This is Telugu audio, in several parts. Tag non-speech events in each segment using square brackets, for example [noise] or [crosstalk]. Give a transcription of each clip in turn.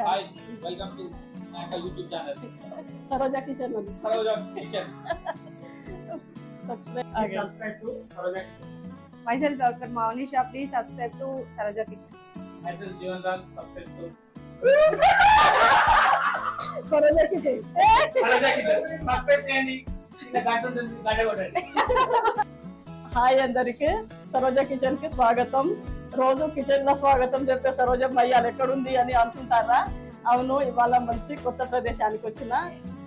హాయ్ వెల్కమ్ టు నా యొక్క యూట్యూబ్ ఛానల్ సరోజా కిచెన్ ఉంది Saroja kitchen subscribe subscribe to Saroja kitchen myself Dr. Maunisha. Please subscribe to Saraja Kitchen. Myself Jeevan Raj subscribe to Saroja kitchen Saroja kitchen subscribe చేయండి ఇలా గంట ఉంటుంది గంట కొట్టండి హాయ్ అందరికి. సరోజా కిచెన్కి స్వాగతం. రోజు కిచెన్లో స్వాగతం చెప్పే సరోజ మయ్యాలు ఎక్కడుంది? అని అనుకుంటారా అవును ఇవాళ మంచి కొత్త ప్రదేశానికి వచ్చిన.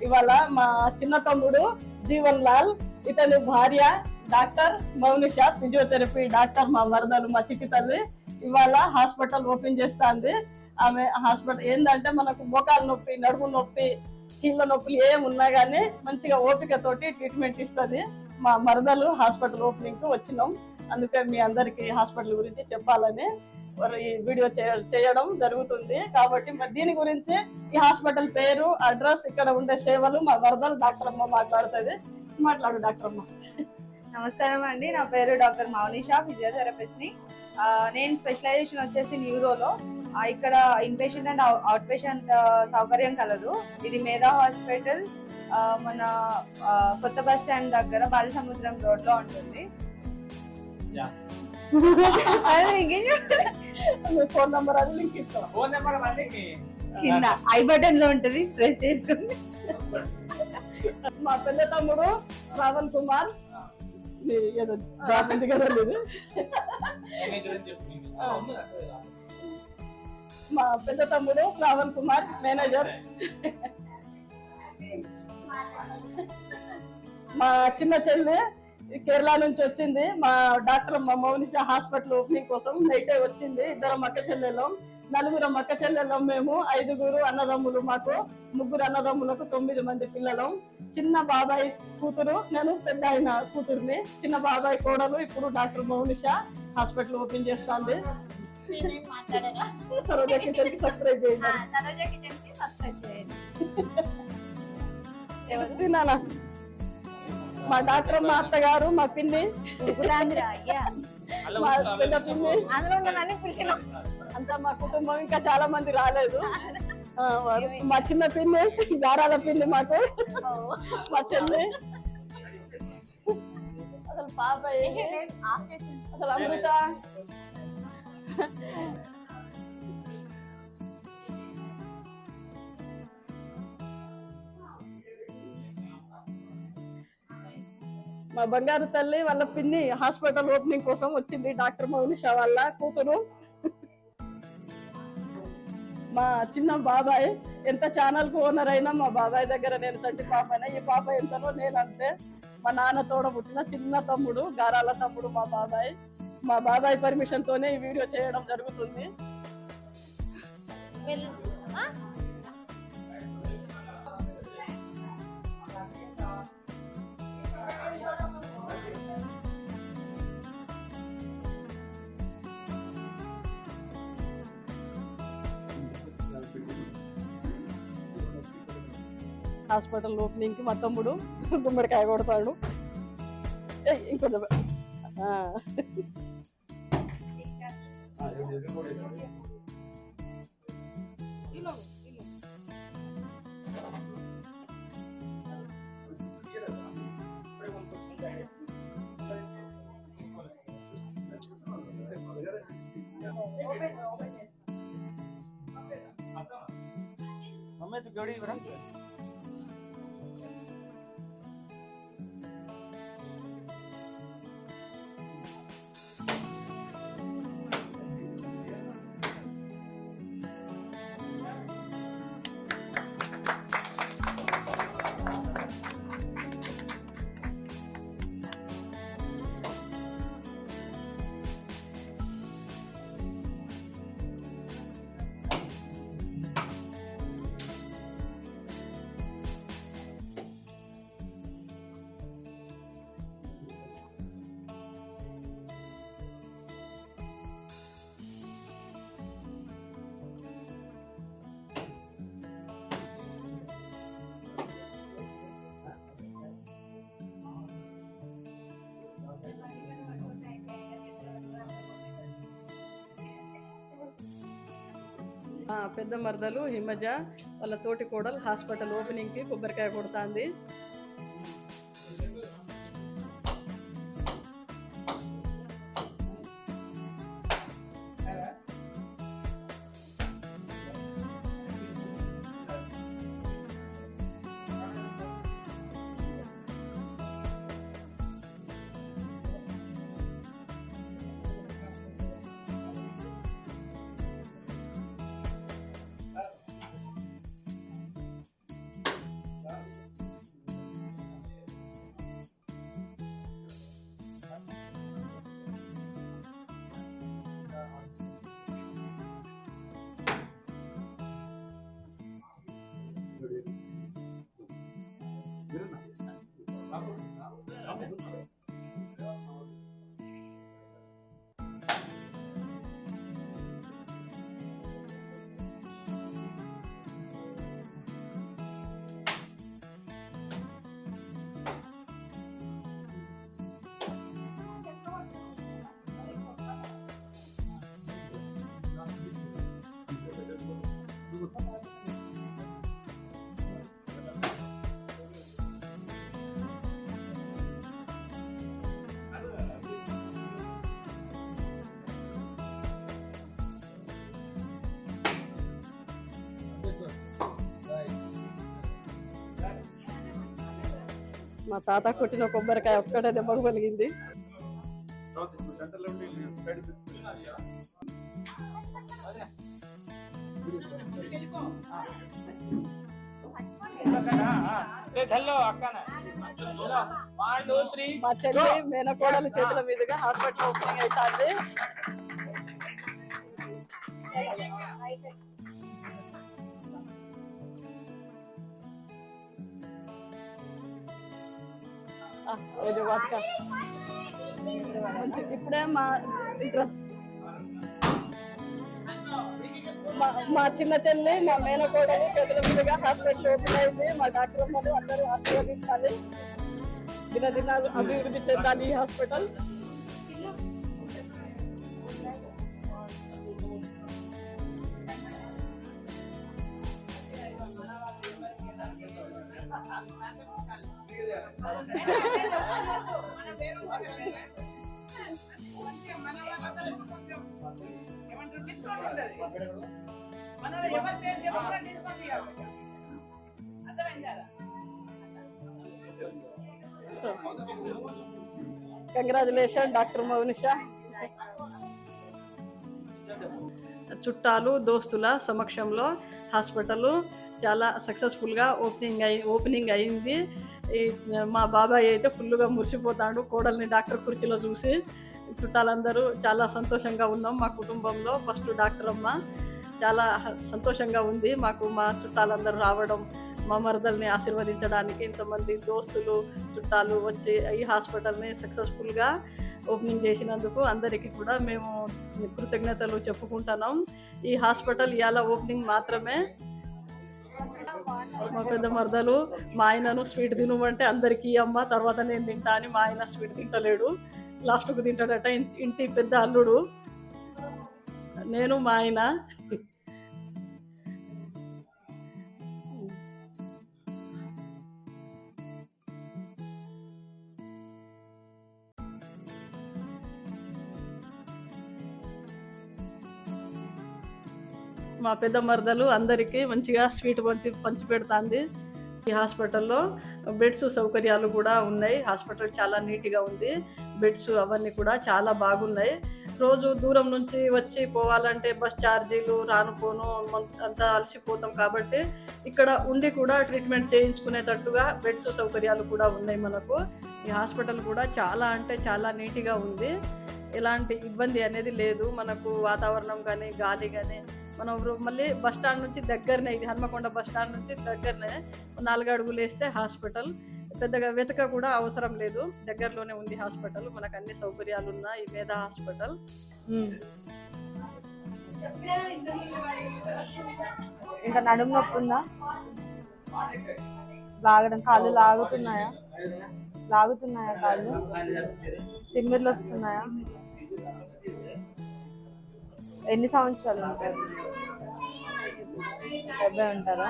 ఇవాళ మా చిన్న తమ్ముడు జీవన్ లాల్ ఇతని భార్య డాక్టర్ మౌనిష ఫిజియోథెరపీ డాక్టర్ మా మరదలు మా చిట్టి తల్లి. ఇవాళ హాస్పిటల్ ఓపెన్ చేస్తాంది. ఆమె హాస్పిటల్ ఏంటంటే మనకు మోకాలు నొప్పి నడుము నొప్పి కీళ్ళ నొప్పులు ఏం ఉన్నా కానీ మంచిగా ఓపికతోటి ట్రీట్మెంట్ ఇస్తుంది. మా మరదలు హాస్పిటల్ ఓపెనింగ్కు వచ్చినాం. అందుకే మీ అందరికి హాస్పిటల్ గురించి చెప్పాలని ఈ వీడియో చేయ- చేయడం జరుగుతుంది. కాబట్టి మరి దీని గురించి ఈ హాస్పిటల్ పేరు అడ్రస్ ఇక్కడ ఉండే సేవలు మా వరదలు డాక్టర్ అమ్మ మాట్లాడుతుంది. మాట్లాడు డాక్టర్ అమ్మ. నమస్కారం అండి. నా పేరు డాక్టర్ మౌనిషా ఫిజియోథెరపిస్ట్ని నేను స్పెషలైజేషన్ వచ్చేసి న్యూరోలో. ఇక్కడ ఇన్పేషెంట్ అండ్ అవుట్ పేషెంట్ సౌకర్యం కలదు. ఇది మేధా హాస్పిటల్ మన కొత్త బస్ స్టాండ్ దగ్గర బాలసముద్రం రోడ్లో ఉంటుంది. ఫోన్ నంబర్ అని లింక్ ఇస్తాం ఫోన్ నెంబర్ కింద ఐ బటన్లో ఉంటది ప్రెస్ చేసుకోండి మా పెద్ద తమ్ముడు శ్రావణ్ కుమార్ మా పెద్ద తమ్ముడు శ్రావణ్ కుమార్ మేనేజర్ మా చిన్న చెల్లి కేరళ నుంచి వచ్చింది మా డాక్టర్ మా మౌనిష హాస్పిటల్ ఓపెనింగ్ కోసం. నైటే వచ్చింది. ఇద్దరం అక్క చెల్లెలం నలుగురం అక్క చెల్లెలం మేము. ఐదుగురు అన్నదమ్ములు మాకు. ముగ్గురు అన్నదమ్ములకు తొమ్మిది మంది పిల్లలం. చిన్న బాబాయ్ కూతురు. నేను పెద్ద ఆయన కూతురుని. చిన్న బాబాయ్ కోడలు ఇప్పుడు డాక్టర్ మౌనిష హాస్పిటల్ ఓపెన్ చేస్తాంది. సరోజా కిచెన్కి సబ్స్క్రైబ్ చేయండి. సరోజ కిచెన్కి సబ్స్క్రైబ్ చేయండి. తినాలా మా డాక్టర్ మా అత్తగారు మా పిన్ని. మా పెద్ద పిన్ని. అంతా మా కుటుంబం ఇంకా చాలా మంది రాలేదు. మా చిన్న పిన్ని గారాల పిన్ని మాకు. మా చెల్లి. అసలు పాప అసలు అమృత. మా బంగారు తల్లి వాళ్ళ పిన్ని హాస్పిటల్ ఓపెనింగ్ కోసం వచ్చింది డాక్టర్ మౌనిష వాళ్ళ కూతురు. మా చిన్న బాబాయ్ ఎంత ఛానల్కు ఓనర్ అయినా మా బాబాయ్ దగ్గర నేను చంటి పాపైనా. ఈ పాప ఎంతనో నేను అంతే మా నాన్న తోడ పుట్టిన చిన్న తమ్ముడు గారాల తమ్ముడు మా బాబాయ్. మా బాబాయ్ పర్మిషన్ తోనే ఈ వీడియో చేయడం జరుగుతుంది. హాస్పిటల్ ఓపెనింగ్కి మా తమ్ముడు గుమ్మడికాయ కొడతాడు. ఏయ్, ఇంకొంచెం. మమ్మీ గడి ఇవ్వరా? పెద్ద మరదలు హిమజ వాళ్ళ తోటి కోడలు హాస్పిటల్ ఓపెనింగ్కి కొబ్బరికాయ కొడుతుంది. మా తాత కొట్టిన కొబ్బరికాయ ఒక్కటే దెబ్బకు పలిగింది మా చెల్లి మేనకోడలు చేతుల మీదుగా హాస్పిటల్ ఓపెనింగ్ అవుతుంది. ఆ, ఇది వాటిక. మంచి- ఇప్పుడే మా ఇంట్లో మా మా చిన్న చెల్లి మా మేనకోడలు చేతుల మీదుగా హాస్పిటల్ ఓపెన్ అయింది. మా డాక్టర్ అమ్మలు అందరూ ఆశీర్వదించాలి. దినదినాలు అభివృద్ధి చెందాలి ఈ హాస్పిటల్. [laughs] [laughs] కంగ్రాచులేషన్ డాక్టర్ మౌనిషా చుట్టాలు దోస్తుల సమక్షంలో హాస్పిటల్ చాలా సక్సెస్ఫుల్గా ఓపెనింగ్ అయి ఓపెనింగ్ అయింది. మా బాబాయ్ అయితే ఫుల్గా మురిసిపోతాడు. కోడల్ని డాక్టర్ కుర్చీలో చూసి చుట్టాలందరూ చాలా సంతోషంగా ఉన్నాం మా కుటుంబంలో. ఫస్ట్ డాక్టర్ అమ్మ చాలా సంతోషంగా ఉంది. మాకు మా చుట్టాలందరూ రావడం మా మరదల్ని ఆశీర్వదించడానికి ఇంతమంది దోస్తులు చుట్టాలు వచ్చి ఈ హాస్పిటల్ని సక్సెస్ఫుల్గా ఓపెనింగ్ చేసినందుకు అందరికీ కూడా మేము కృతజ్ఞతలు చెప్పుకుంటున్నాం. ఈ హాస్పిటల్ ఇవాళ ఓపెనింగ్ మాత్రమే. మా పెద్ద మరదలు మా ఆయనను స్వీట్ తినమంటే అందరికీ అమ్మ తర్వాత నేను తింటా అని మా ఆయన స్వీట్ తింటలేడు. లాస్ట్కు తింటాడట ఇంటి పెద్ద అల్లుడు. నేను మా ఆయన మా పెద్ద మరదలు అందరికీ మంచిగా స్వీట్ పంచి పంచి పెడుతుంది ఈ హాస్పిటల్లో. బెడ్స్ సౌకర్యాలు కూడా ఉన్నాయి. హాస్పిటల్ చాలా నీట్గా ఉంది. బెడ్స్ అవన్నీ కూడా చాలా బాగున్నాయి. రోజు దూరం నుంచి వచ్చి పోవాలంటే బస్ ఛార్జీలు రానుకోను అంతా అలసిపోతాం కాబట్టి ఇక్కడ ఉండి కూడా ట్రీట్మెంట్ చేయించుకునేటట్టుగా బెడ్స్ సౌకర్యాలు కూడా ఉన్నాయి మనకు. ఈ హాస్పిటల్ కూడా చాలా అంటే చాలా నీట్గా ఉంది. ఎలాంటి ఇబ్బంది అనేది లేదు. మనకు వాతావరణం కానీ గాలి కానీ మనం మళ్ళీ బస్ స్టాండ్ నుంచి దగ్గరనే ఇది హన్మకొండ బస్ స్టాండ్ నుంచి దగ్గరనే నాలుగు అడుగులు వేస్తే హాస్పిటల్. పెద్దగా వెతక కూడా అవసరం లేదు. దగ్గరలోనే ఉంది హాస్పిటల్. మనకు అన్ని సౌకర్యాలు ఉన్నాయి ఈ మేధా హాస్పిటల్. ఇంకా నడుము నొప్పి ఉందా? లాగడం కాళ్ళు లాగుతున్నాయా? లాగుతున్నాయా కాళ్ళు? తిమ్మిర్లు వస్తున్నాయా? ఎన్ని సంవత్సరాలు ఉంటాయి డెబ్బై ఉంటారా?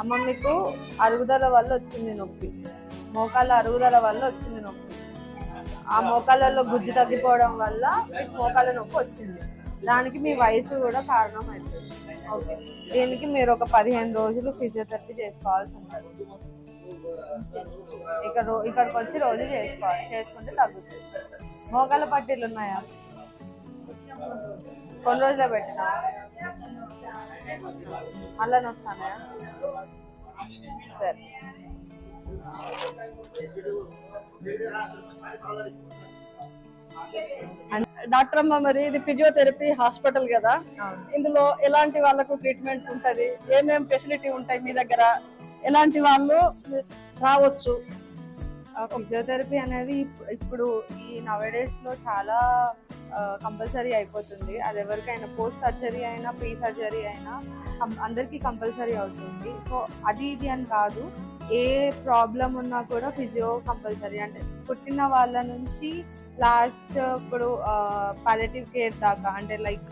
అమ్మ మీకు అరుగుదల వల్ల వచ్చింది నొప్పి. మోకాళ్ళ అరుగుదల వల్ల వచ్చింది నొప్పి. ఆ మోకాళ్ళలో గుజ్జు తగ్గిపోవడం వల్ల మీకు మోకాళ్ళ నొప్పి వచ్చింది. దానికి మీ వయసు కూడా కారణం అవుతుంది దీనికి మీరు ఒక పదిహేను రోజులు ఫిజియోథెరపీ చేసుకోవాల్సి ఉంటుంది. ఇక్కడ ఇక్కడికి వచ్చి రోజు చేసుకోవాలి. చేసుకుంటే తగ్గుతుంది. మోకాల పట్టీలు ఉన్నాయా? కొన్ని రోజులే పెట్టినా? మళ్ళా వస్తానా సరే. డాక్టర్ అమ్మ మరి ఇది ఫిజియోథెరపీ హాస్పిటల్ కదా. ఇందులో ఎలాంటి వాళ్ళకు ట్రీట్మెంట్ ఉంటది? ఏమేం ఫెసిలిటీ ఉంటాయి మీ దగ్గర? ఎలాంటి వాళ్ళు రావచ్చు? ఫిజియోథెరపీ అనేది ఇప్- ఇప్పుడు ఈ నవడేస్లో చాలా కంపల్సరీ అయిపోతుంది. అది ఎవరికైనా పోస్ట్ సర్జరీ అయినా ప్రీ సర్జరీ అయినా అందరికీ కంపల్సరీ అవుతుంది. సో అది ఇది అని కాదు. ఏ ప్రాబ్లం ఉన్నా కూడా ఫిజియో కంపల్సరీ అంటే పుట్టిన వాళ్ళ నుంచి లాస్ట్ uh, ఇప్పుడు uh, పాలిటివ్ కేర్ దాకా అంటే లైక్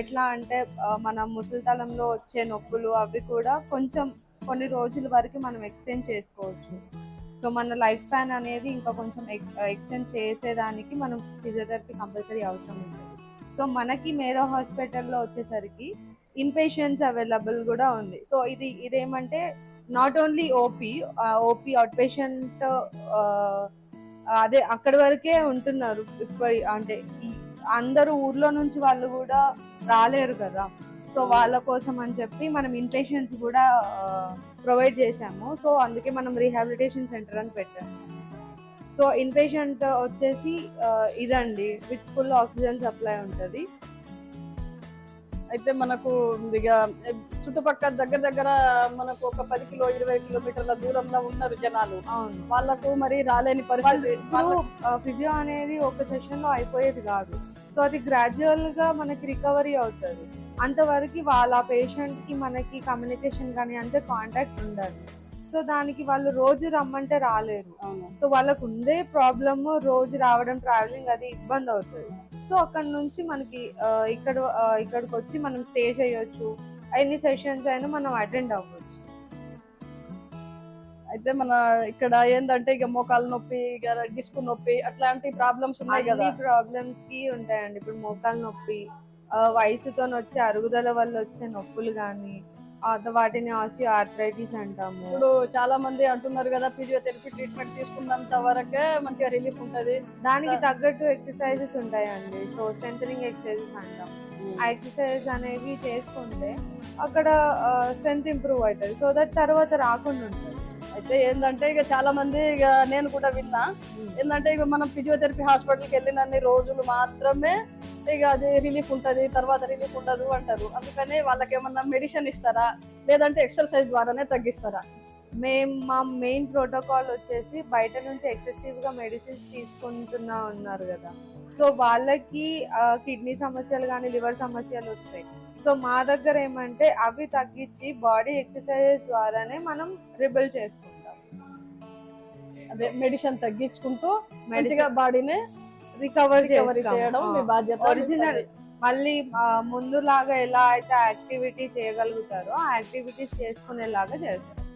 ఎట్లా అంటే uh, మన ముసలితలంలో వచ్చే నొప్పులు అవి కూడా కొంచెం కొన్ని రోజుల వరకు మనం ఎక్స్టెండ్ చేసుకోవచ్చు. సో మన లైఫ్ స్పాన్ అనేది ఇంకా కొంచెం ఎక్స్టెండ్ చేసేదానికి మనం ఫిజియోథెరపీ కంపల్సరీ అవసరం ఉంటుంది. సో మనకి మేధో హాస్పిటల్లో వచ్చేసరికి ఇన్పేషెంట్స్ అవైలబుల్ కూడా ఉంది. సో ఇది ఇదేమంటే not only OP OP outpatient అదే అక్కడి వరకే ఉంటున్నారు. ఇప్పుడు అంటే అందరు అందరూ ఊర్లో నుంచి వాళ్ళు కూడా రాలేరు కదా. సో వాళ్ళ కోసం అని చెప్పి మనం ఇన్ కూడా ప్రొవైడ్ చేసాము సో అందుకే మనం రీహాబిలిటేషన్ సెంటర్ అని పెట్టాము సో ఇన్పేషెంట్ వచ్చేసి ఇదండి. విత్ ఫుల్ ఆక్సిజన్ సప్లై ఉంటుంది. అయితే మనకు ఇక చుట్టుపక్కల దగ్గర దగ్గర మనకు ఒక పది కిలో ఇరవై కిలోమీటర్ల దూరంలో ఉన్నారు జనాలు. వాళ్ళకు మరి రాలేని పరిస్థితి. ఫిజియో అనేది ఒక సెషన్లో అయిపోయేది కాదు. సో అది గ్రాడ్యువల్గా మనకి రికవరీ అవుతుంది. అంతవరకు వాళ్ళ పేషెంట్కి మనకి కమ్యూనికేషన్ కానీ అంతే కాంటాక్ట్ ఉండాలి. సో దానికి వాళ్ళు రోజు రమ్మంటే రాలేరు. సో వాళ్ళకు ఉండే ప్రాబ్లమ్ రోజు రావడం ట్రావెలింగ్ అది ఇబ్బంది అవుతుంది. సో అక్కడ నుంచి మనకి ఇక్కడ ఇక్కడికి వచ్చి మనం స్టే చేయొచ్చు. ఎన్ని సెషన్స్ అయినా మనం అటెండ్ అవ్వచ్చు. అయితే మన ఇక్కడ ఏంటంటే ఇక మోకాలు నొప్పి ఇక డిస్క్ నొప్పి అట్లాంటి ప్రాబ్లమ్స్ ఉన్నాయి కదా. ప్రాబ్లమ్స్కి ఉంటాయండి. ఇప్పుడు మోకాలు నొప్పి వయసుతో వచ్చే అరుగుదల వల్ల వచ్చే నొప్పులు కానీ వాటిని ఆర్థరైటిస్ అంటాము. ఇప్పుడు చాలా మంది అంటున్నారు కదా ఫిజియోథెరపీ ట్రీట్మెంట్ తీసుకున్నంత వరకే మంచిగా రిలీఫ్ ఉంటది. దానికి తగ్గట్టు ఎక్సర్సైజెస్ ఉంటాయండి. సో స్ట్రెంగ్ ఎక్సర్సైజెస్ అంటాం. ఆ ఎక్సర్సైజెస్ అనేవి చేసుకుంటే అక్కడ స్ట్రెంగ్త్ ఇంప్రూవ్ అవుతుంది. సో దట్ తర్వాత రాకుండా ఉంటుంది. అయితే ఏంటంటే ఇక చాలా మంది ఇక నేను కూడా విన్నా. ఏంటంటే ఇక మనం ఫిజియోథెరపీ హాస్పిటల్కి వెళ్ళినన్ని రోజులు మాత్రమే ఇక అది రిలీఫ్ ఉంటది తర్వాత రిలీఫ్ ఉండదు అంటారు. అందుకని వాళ్ళకి ఏమన్నా మెడిసిన్ ఇస్తారా? లేదంటే ఎక్సర్సైజ్ ద్వారానే తగ్గిస్తారా? మేము మా మెయిన్ ప్రోటోకాల్ వచ్చేసి బయట నుంచి ఎక్సెసివ్గా మెడిసిన్స్ తీసుకుంటున్నా ఉన్నారు కదా. సో వాళ్ళకి కిడ్నీ సమస్యలు కానీ లివర్ సమస్యలు వస్తాయి. సో మా దగ్గర ఏమంటే అవి తగ్గించి బాడీ ఎక్సర్సైజెస్ ద్వారానే మనం రిబిల్ చేసుకుంటాం. అదే మెడిసిన్ తగ్గించుకుంటూ మంచిగా బాడీని రికవర్ చేయడం మీ బాధ్యత ఒరిజినల్ మళ్ళీ ముందులాగా ఎలా అయితే యాక్టివిటీ చేయగలుగుతారో ఆ యాక్టివిటీస్ చేసుకునేలాగా చేస్తాం.